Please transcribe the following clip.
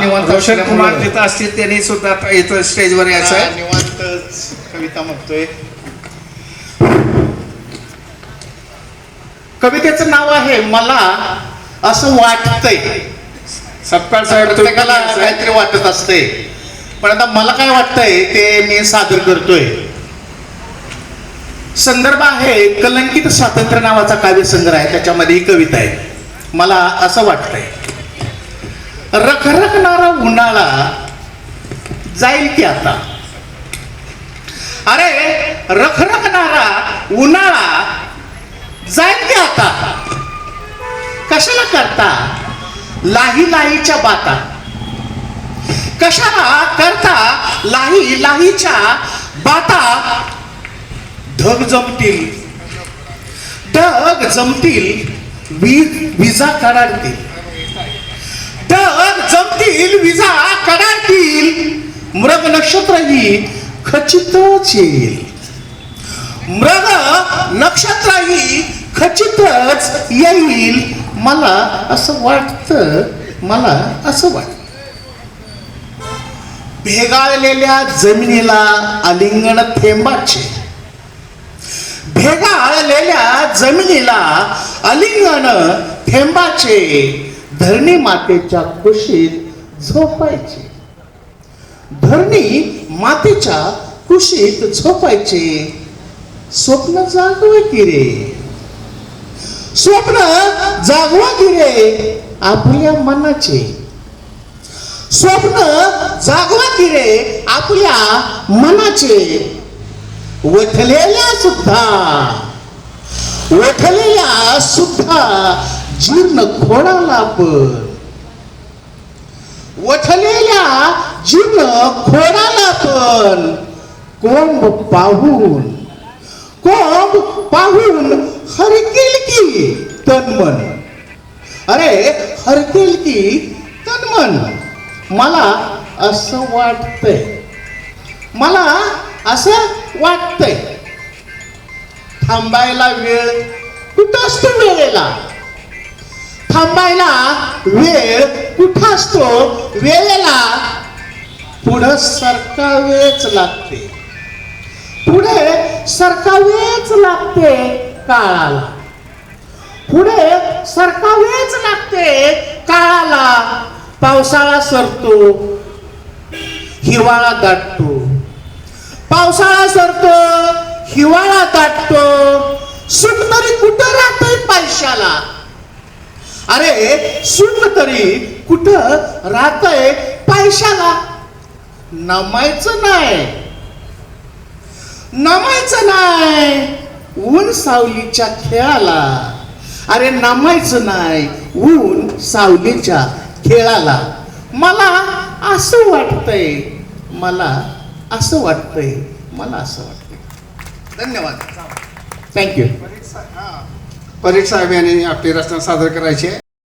निवांत रोशन कुमार. तिथं असतील त्यांनी सुद्धा इथं स्टेजवर यायचं. आहे निवांतच कविता म्हणतोय. कवितेचं नाव आहे मला असं वाटतंय. सपकाळ साहेब प्रत्येकाला. काहीतरी वाटत असते पण आता मला काय वाटतंय ते मी सादर करतोय. संदर्भ आहे कलंकित स्वातंत्र्य नावाचा काव्यसंग्रह आहे त्याच्यामध्ये ही कविता आहे. मला असं वाटतंय. रखरखणारा उन्हाळा जाईल की आता? अरे रखरखणारा उन्हाळा जाईल की आता? कशाला करता? लाही लाहीच्या बाता. कशाला करता? लाही लाहीच्या बाता. ढग जमतील. ढग जमतील वीज विजा कडाडतील येईल विजा कडाडतील मृग नक्षत्रही खचितच येईल. मृग नक्षत्रही खचितच येईल. मला असं वाटतं मला असं वाटतं. भेगाळलेल्या जमिनीला आलिंगन थेंबाचे. भेगाळलेल्या जमिनीला आलिंगन थेंबाचे. धरणी मातेच्या कुशीत झोपायचे. धरणी मातेच्या कुशीत झोपायचे. स्वप्न जागवा की रे? स्वप्न जागवा की रे? आपल्या मनाचे. स्वप्न जागवा की रे? आपल्या मनाचे. वठलेल्या सुद्धा. वठलेल्या सुद्धा जीर्ण खोडाला पण. वठलेल्या जीवन खोडाला पण. कोंब पाहून कोंब पाहून हरकेल की तन्मन? अरे हरकेल की तन्मन? मला असं वाटतंय. मला असं वाटतंय. थांबायला वेळ कुठं असतो वेळेला? थांबायला वेळ कुठं असतो? वेळेला पुढं सरकावेच लागते. पुढे सरकावेच लागते काळाला. पुढे सरकावेच लागते काळाला. पावसाळा सरतो हिवाळा दाटतो. पावसाळा सरतो हिवाळा दाटतो. सुटणारी कुठं राहते पैशाला? अरे सुख तरी कुठं राहतय पैशाला? नमायचं नाही. नमायचं नाही. ऊन सावलीच्या खेळाला. अरे नमायचं नाही ऊन सावलीच्या खेळाला. मला असं वाटतंय मला असं वाटतंय मला असं वाटतंय. धन्यवाद. थँक्यू परीक्षा साहेब यांनी आपली रचना सादर करायची आहे.